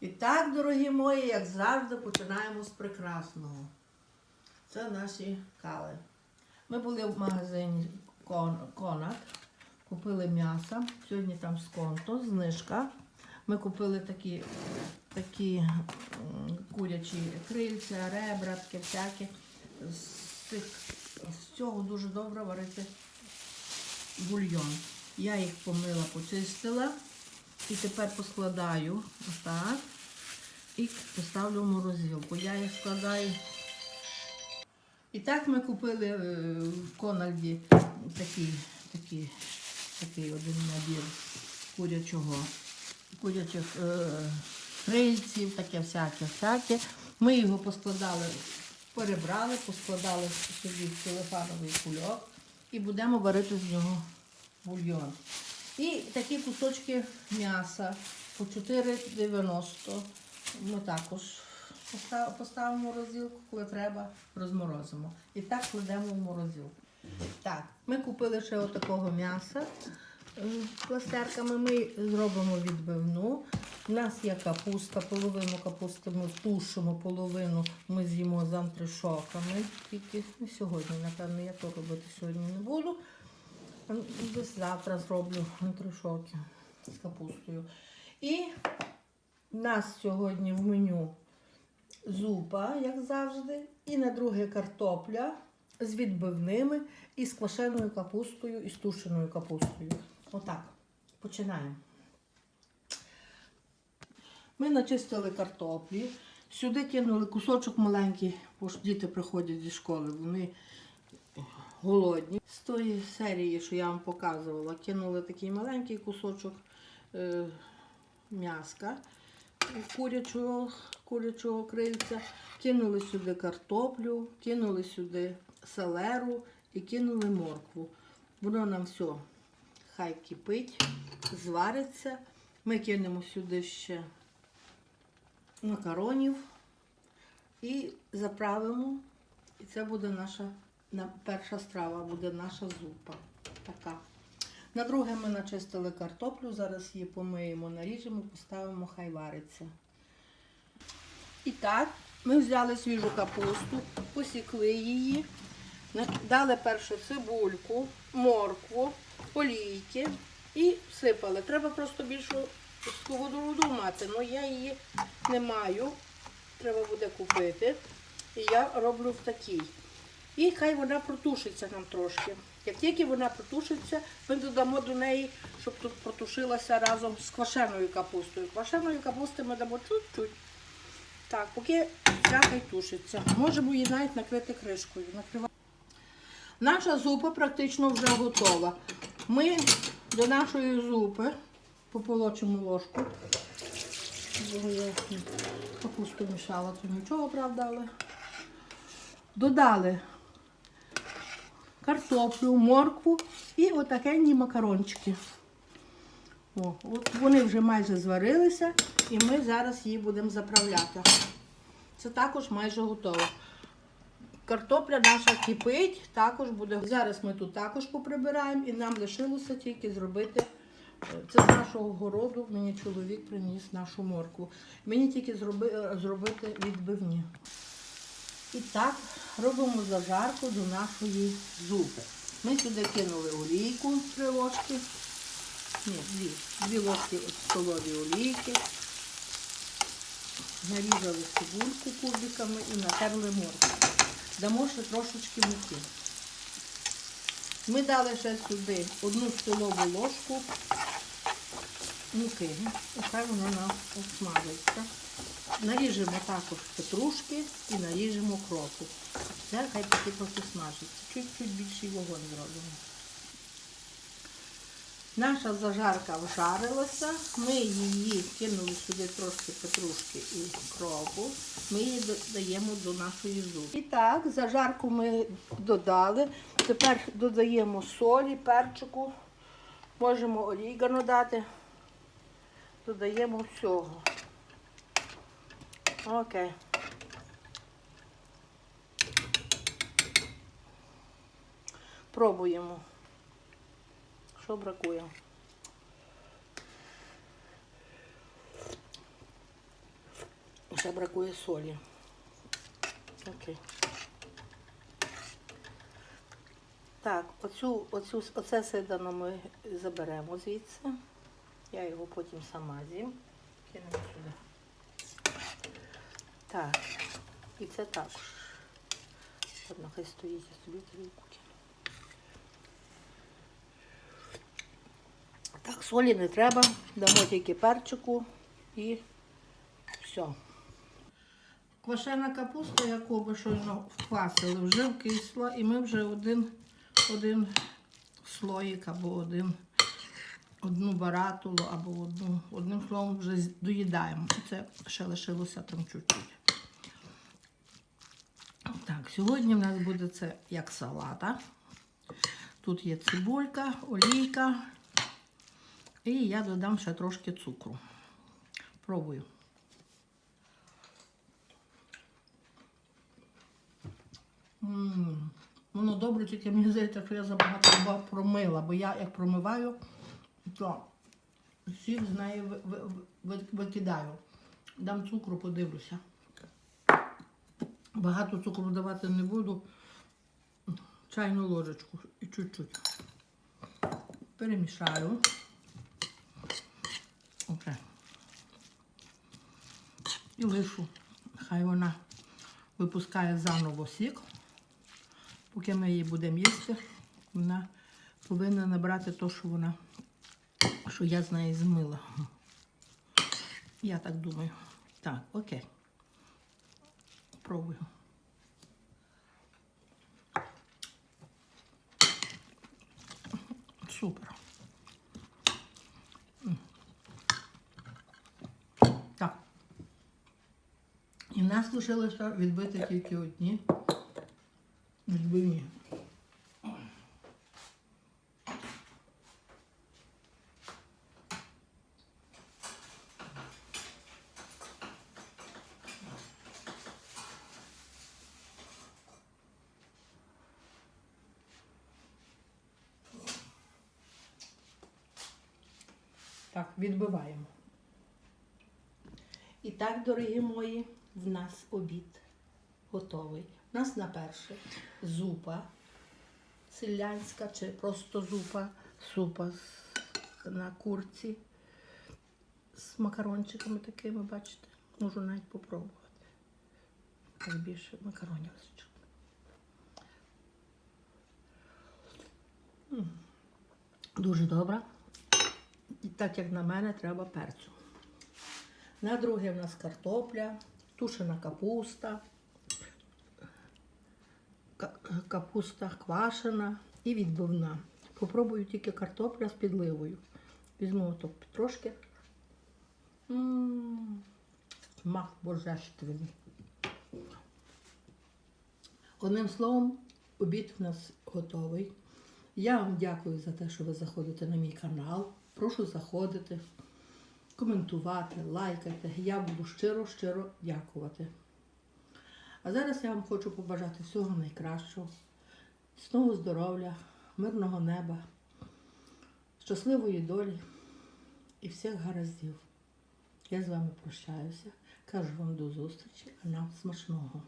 І так, дорогі мої, як завжди, починаємо з прекрасного. Це наші кави. Ми були в магазині Кон- Конат, купили м'ясо. Сьогодні там сконто, знижка. Ми купили такі, такі курячі крильця, ребра, таке всяке. З, цих, з цього дуже добре варити бульйон. Я їх помила, почистила. І тепер поскладаю отак і поставлю в морозилку. Я їх складаю. І так ми купили е, в Кональді такий, такий, такий один набір курячого, курячих е, крильців, таке всяке, всяке. Ми його поскладали, перебрали, поскладали собі в телефоновий кульок і будемо варити з нього бульйон. І такі кусочки м'яса по 4,90. Ми також поставимо в морозилку, коли треба, розморозимо. І так кладемо в морозилку. Так, ми купили ще отакого м'яса е, пластерками. Ми зробимо відбивну. У нас є капуста, половину капусти ми тушимо, половину ми з'їмо з антришоками. Тільки сьогодні, напевно, я то робити сьогодні не буду. Десь завтра зроблю антришоки з капустою. І в нас сьогодні в меню зупа, як завжди, і на друге картопля з відбивними і з квашеною капустою і з тушеною капустою. Отак. Починаємо. Ми начистили картоплі. Сюди кинули кусочок маленький, бо ж діти приходять зі школи. Вони голодні. З тої серії, що я вам показувала, кинули такий маленький кусочок е, м'яска курячого, курячого крильця, кинули сюди картоплю, кинули сюди селеру і кинули моркву. Воно нам все хай кипить, звариться. Ми кинемо сюди ще макаронів і заправимо. І це буде наша на- перша страва, буде наша зупа. Така. На друге ми начистили картоплю, зараз її помиємо, наріжемо, поставимо, хай вариться. І так, ми взяли свіжу капусту, посікли її, дали першу цибульку, моркву, олійки і всипали. Треба просто більшу сковороду мати, але я її не маю. Треба буде купити. І я роблю в такій. І хай вона протушиться нам трошки. Як тільки вона протушиться, ми додамо до неї, щоб тут протушилася разом з квашеною капустою. Квашеної капусти ми дамо чуть-чуть. Так, поки ця хай тушиться. Можемо її навіть накрити кришкою. Наша зупа практично вже готова. Ми до нашої зупи пополочимо ложку. Капусту мішала, то нічого, правда, але додали картоплю, моркву і отакенні макарончики. О, от вони вже майже зварилися, і ми зараз її будемо заправляти. Це також майже готово. Картопля наша кипить, також буде. Зараз ми тут також поприбираємо і нам лишилося тільки зробити. е, Це з нашого городу, мені чоловік приніс нашу моркву. Мені тільки зроби, е, зробити відбивні. І так робимо зажарку до нашої зупи. Ми сюди кинули олійку три ложки. Ні, дві, дві ложки столові олійки. Нарізали цибульку кубиками і натерли моркву. Дамо ще трошечки муки. Ми дали ще сюди одну столову ложку муки. І хай воно нам обсмажиться. Наріжемо також петрушки і наріжемо кропу. Це хай поки смажиться. Чуть-чуть більший вогонь зробимо. Наша зажарка вжарилася, ми її кинули сюди трошки петрушки і кропу. Ми її додаємо до нашої зупи. І так, зажарку ми додали. Тепер додаємо солі, перчику, можемо орігано дати. Додаємо всього. Окей. Пробуємо. Що бракує? Ще бракує солі. Окей. Так, оцю, оцю, оце сидано ми заберемо звідси. Я його потім сама з'їм. Кинемо сюди. Так, і це також. Ладно, хай стоїть, я собі тарілку кину. Так, солі не треба, дамо тільки перчику і все. Квашена капуста, яку ми щойно вквасили, вже вкисла, і ми вже один, один слоїк або один, одну баратулу, або одну, одним словом вже доїдаємо. Це ще лишилося там чуть-чуть. Так, сьогодні в нас буде це як салата. Тут є цибулька, олійка. І я додам ще трошки цукру. Пробую. М, Воно добре, тільки мені здається, що я забагато промила, бо я як промиваю, то сік з неї ви- ви- ви- викидаю. Дам цукру, подивлюся. Багато цукру давати не буду. Чайну ложечку і чуть-чуть. Перемішаю. Оце. І лишу. Хай вона випускає заново сік. Поки ми її будемо їсти, вона повинна набрати те, що вона, що я з неї змила. Я так думаю. Так, окей. Пробую. Супер. Так. І в нас лишилося відбити тільки одні відбивні. Так, відбиваємо. І так, дорогі мої, в нас обід готовий. У нас на перше зупа селянська чи просто зупа, супа на курці з макарончиками такими, бачите. Можу навіть попробувати. Так більше макаронів. Дуже добре. Так як на мене, треба перцю. На друге в нас картопля, тушена капуста, капуста квашена і відбивна. Попробую тільки картопля з підливою. Візьму то трошки. М, Смак божественний. Одним словом, обід в нас готовий. Я вам дякую за те, що ви заходите на мій канал. Прошу заходити, коментувати, лайкати. Я буду щиро-щиро дякувати. А зараз я вам хочу побажати всього найкращого, знову здоров'я, мирного неба, щасливої долі і всіх гараздів. Я з вами прощаюся. Кажу вам до зустрічі, а нам смачного.